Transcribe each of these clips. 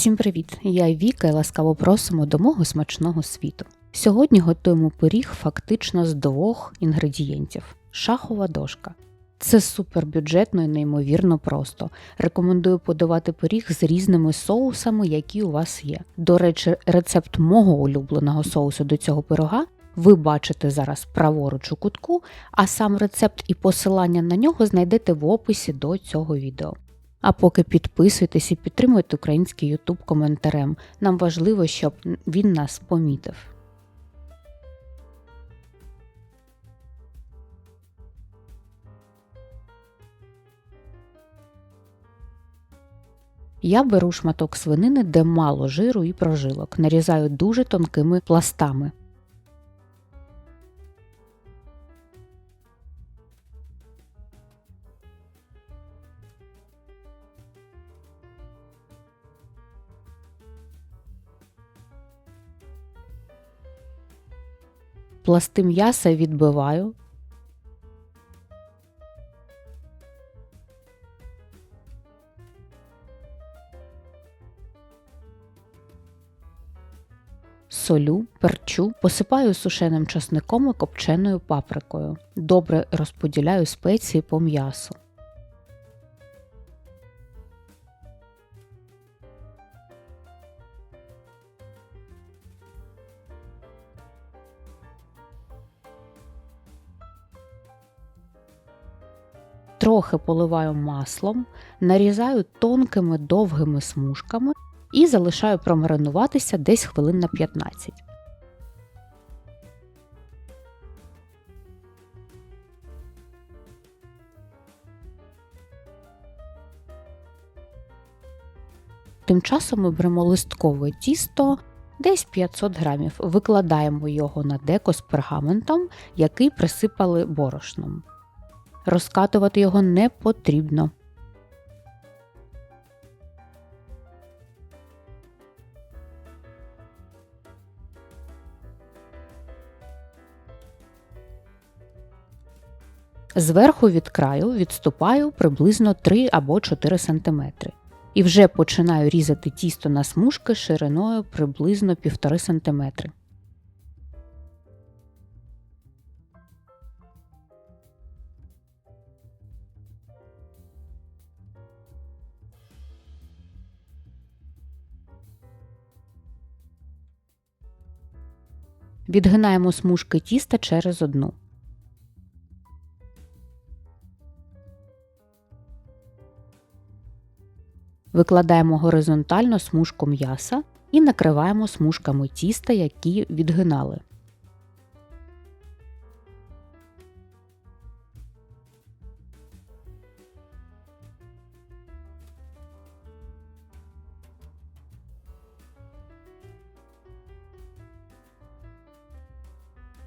Всім привіт! Я Віка і ласкаво просимо до мого смачного світу. Сьогодні готуємо пиріг фактично з двох інгредієнтів шахова дошка. Це супербюджетно і неймовірно просто. Рекомендую подавати пиріг з різними соусами, які у вас є. До речі, рецепт мого улюбленого соусу до цього пирога ви бачите зараз праворуч у кутку, а сам рецепт і посилання на нього знайдете в описі до цього відео. А поки підписуйтесь і підтримуйте український YouTube коментарем. Нам важливо, щоб він нас помітив. Я беру шматок свинини, де мало жиру і прожилок, нарізаю дуже тонкими пластами. Пласти м'яса відбиваю. Солю, перчу, посипаю сушеним часником і копченою паприкою. Добре розподіляю спеції по м'ясу. Трохи поливаю маслом, нарізаю тонкими довгими смужками і залишаю промаринуватися десь хвилин на 15. Тим часом ми беремо листкове тісто десь 500 грамів, викладаємо його на деко з пергаментом, який присипали борошном. Розкатувати його не потрібно. Зверху від краю відступаю приблизно 3 або 4 см. І вже починаю різати тісто на смужки шириною приблизно 1,5 см. Відгинаємо смужки тіста через одну. Викладаємо горизонтально смужку м'яса і накриваємо смужками тіста, які відгинали.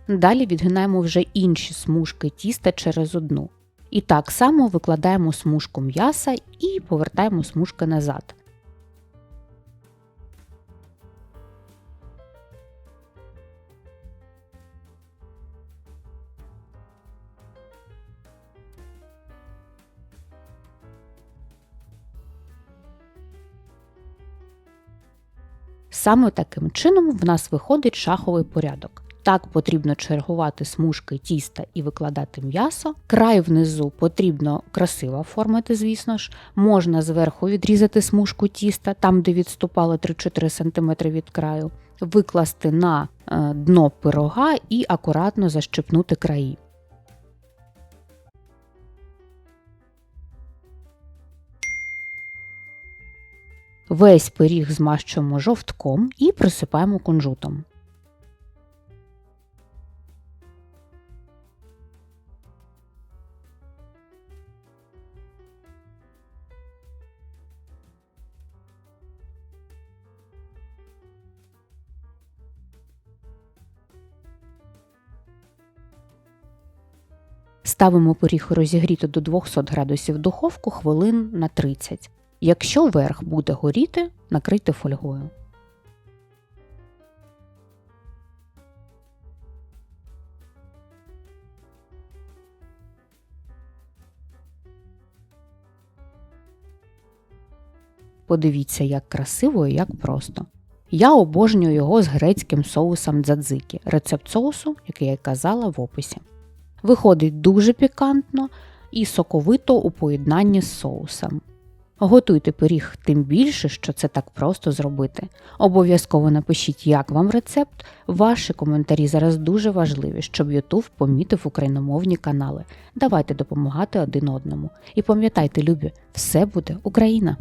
Далі відгинаємо вже інші смужки тіста через одну. І так само викладаємо смужку м'яса і повертаємо смужки назад. Саме таким чином в нас виходить шаховий порядок. Так потрібно чергувати смужки тіста і викладати м'ясо. Край внизу потрібно красиво оформити, звісно ж. Можна зверху відрізати смужку тіста, там, де відступало 3-4 см від краю, викласти на е, дно пирога і акуратно защепнути краї. Весь пиріг змащуємо жовтком і присипаємо кунжутом. Ставимо поріг розігріти до 200 градусів духовку хвилин на 30. Якщо верх буде горіти, накрийте фольгою. Подивіться, як красиво і як просто. Я обожнюю його з грецьким соусом дзадзики, рецепт соусу, який я казала в описі. Виходить дуже пікантно і соковито у поєднанні з соусом. Готуйте пиріг тим більше, що це так просто зробити. Обов'язково напишіть, як вам рецепт. Ваші коментарі зараз дуже важливі, щоб YouTube помітив україномовні канали. Давайте допомагати один одному. І пам'ятайте, любі, все буде Україна!